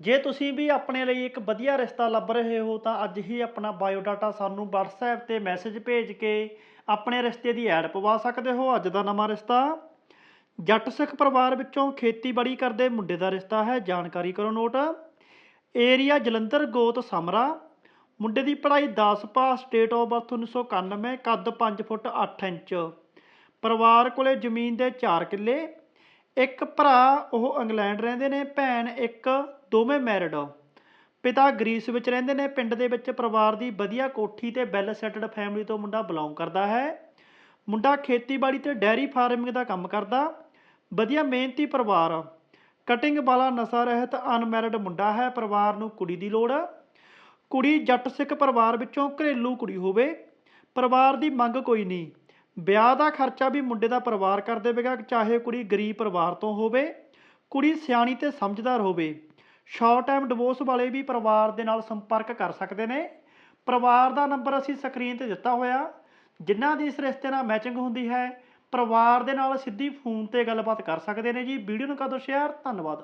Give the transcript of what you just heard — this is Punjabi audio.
ਜੇ ਤੁਸੀਂ ਵੀ ਆਪਣੇ ਲਈ ਇੱਕ ਵਧੀਆ ਰਿਸ਼ਤਾ ਲੱਭ ਰਹੇ ਹੋ, ਤਾਂ ਅੱਜ ਹੀ ਆਪਣਾ ਬਾਇਓਡਾਟਾ ਸਾਨੂੰ WhatsApp ਤੇ ਮੈਸੇਜ ਭੇਜ ਕੇ ਆਪਣੇ ਰਿਸ਼ਤੇ ਦੀ ਐਡ ਪਵਾ ਸਕਦੇ ਹੋ। ਅੱਜ ਦਾ ਨਵਾਂ ਰਿਸ਼ਤਾ ਜੱਟ ਸਿੱਖ ਪਰਿਵਾਰ ਵਿੱਚੋਂ ਖੇਤੀਬਾੜੀ ਕਰਦੇ ਮੁੰਡੇ ਦਾ ਰਿਸ਼ਤਾ ਹੈ। ਜਾਣਕਾਰੀ ਕਰੋ ਨੋਟ। ਏਰੀਆ ਜਲੰਧਰ, ਗੋਤ, ਸਮਰਾ। ਮੁੰਡੇ ਦੀ ਪੜ੍ਹਾਈ 10 ਪਾਸ ਸਟੇਟ ਆਫ ਬਰਥ 1991 ਕੱਦ 5 ਫੁੱਟ 8 ਇੰਚ। ਪਰਿਵਾਰ ਕੋਲੇ ਜ਼ਮੀਨ ਦੇ 4 ਕਿੱਲੇ। ਇੱਕ ਭਰਾ, ਉਹ ਇੰਗਲੈਂਡ ਰਹਿੰਦੇ ਨੇ। ਭੈਣ ਇੱਕ ਦੋਵੇਂ ਮੈਰਿਡ ਪਿਤਾ ਗ੍ਰੀਸ ਵਿੱਚ ਰਹਿੰਦੇ ਨੇ, ਪਿੰਡ ਦੇ ਵਿੱਚ ਪਰਿਵਾਰ ਦੀ ਵਧੀਆ ਕੋਠੀ ਤੇ ਵੈਲ ਸੈਟਲਡ ਫੈਮਿਲੀ ਤੋਂ ਮੁੰਡਾ ਬਿਲੋਂਗ ਕਰਦਾ ਹੈ। ਮੁੰਡਾ ਖੇਤੀਬਾੜੀ ਤੇ ਡੈਰੀ ਫਾਰਮਿੰਗ ਦਾ ਕੰਮ ਕਰਦਾ, ਵਧੀਆ ਮਿਹਨਤੀ ਪਰਿਵਾਰ ਕਟਿੰਗ ਵਾਲਾ ਨਸ਼ਾ ਰਹਿਤ ਅਨਮੈਰਿਡ ਮੁੰਡਾ ਹੈ, ਪਰਿਵਾਰ ਨੂੰ ਕੁੜੀ ਦੀ ਲੋੜ ਕੁੜੀ ਜੱਟ ਸਿੱਖ ਪਰਿਵਾਰ ਵਿੱਚੋਂ ਘਰੇਲੂ ਕੁੜੀ ਹੋਵੇ, ਪਰਿਵਾਰ ਦੀ ਮੰਗ ਕੋਈ ਨਹੀਂ। ਵਿਆਹ ਦਾ ਖਰਚਾ ਵੀ ਮੁੰਡੇ ਦਾ ਪਰਿਵਾਰ ਕਰ ਦੇਵੇਗਾ, ਚਾਹੇ ਕੁੜੀ ਗਰੀਬ ਪਰਿਵਾਰ ਤੋਂ ਹੋਵੇ, ਕੁੜੀ ਸਿਆਣੀ ਤੇ ਸਮਝਦਾਰ ਹੋਵੇ। ਸ਼ਾਰਟ ਟਾਈਮ ਡਿਵੋਰਸ ਵਾਲੇ ਵੀ ਪਰਿਵਾਰ ਦੇ ਨਾਲ ਸੰਪਰਕ ਕਰ ਸਕਦੇ ਨੇ। ਪਰਿਵਾਰ ਦਾ ਨੰਬਰ ਅਸੀਂ ਸਕਰੀਨ ਤੇ ਦਿੱਤਾ ਹੋਇਆ। ਜਿਨ੍ਹਾਂ ਦੀ ਇਸ ਰਿਸ਼ਤੇ ਨਾਲ ਮੈਚਿੰਗ ਹੁੰਦੀ ਹੈ, ਪਰਿਵਾਰ ਦੇ ਨਾਲ ਸਿੱਧੀ ਫੋਨ ਤੇ ਗੱਲਬਾਤ ਕਰ ਸਕਦੇ ਨੇ ਜੀ। ਵੀਡੀਓ ਨੂੰ ਕਰ ਦਿਓ ਸ਼ੇਅਰ ਧੰਨਵਾਦ।